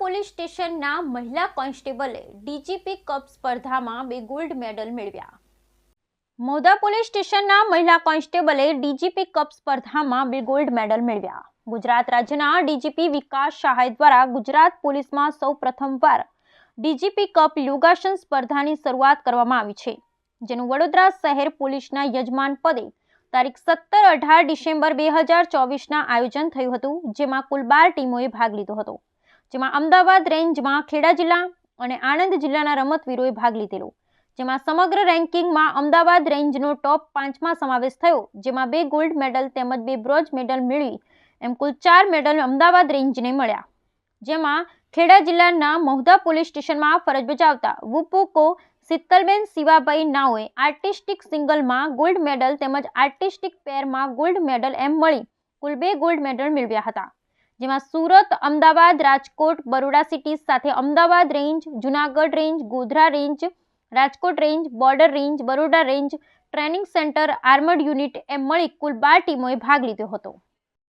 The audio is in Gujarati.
પોલીસ સ્ટેશનના મહિલા કોન્સ્ટેબલે ડીજીપી કપ સ્પર્ધામાં બે ગોલ્ડ મેડલ મેળવ્યા. મોદા પોલીસ સ્ટેશનના મહિલા કોન્સ્ટેબલે ડીજીપી કપ સ્પર્ધામાં બે ગોલ્ડ મેડલ મેળવ્યા. ગુજરાત રાજ્યના ડીજીપી વિકાસ સહાય દ્વારા ગુજરાત પોલીસમાં સૌ પ્રથમવાર ડીજીપી કપ યોગાસન સ્પર્ધાની શરૂઆત કરવામાં આવી છે, જેનું વડોદરા શહેર પોલીસના યજમાન પદે તારીખ સત્તર અઢાર ડિસેમ્બર બે હજાર ચોવીસના આયોજન થયું હતું, જેમાં કુલ બાર ટીમોએ ભાગ લીધો હતો. જેમાં અમદાવાદ, રેન્જમાં ખેડા જિલ્લા અને આણંદ જિલ્લાના રમતવીરોએ ભાગ લીધેલો. જેમાં સમગ્ર રેન્કિંગમાં અમદાવાદ રેન્જનો ટોપ પાંચમાં સમાવેશ થયો, જેમાં બે ગોલ્ડ મેડલ તેમજ બે બ્રોન્ઝ મેડલ મેળવી એમ કુલ ચાર મેડલ અમદાવાદ રેન્જને મળ્યા. જેમાં ખેડા જિલ્લાના મહુધા પોલીસ સ્ટેશનમાં ફરજ બજાવતા વુપુકો શીતલબેન શિવાભાઈ નાઓએ આર્ટિસ્ટિક સિંગલમાં ગોલ્ડ મેડલ તેમજ આર્ટિસ્ટિક પેરમાં ગોલ્ડ મેડલ એમ મળી કુલ બે ગોલ્ડ મેડલ મેળવ્યા હતા. જેમાં સુરત, અમદાવાદ, રાજકોટ, બરોડા સિટી સાથે Ahmedabad range Junagadh range Godhra range Rajkot range border range Baroda range training centre armed unit એમ મળી કુલ બાર ટીમોએ ભાગ લીધો હતો.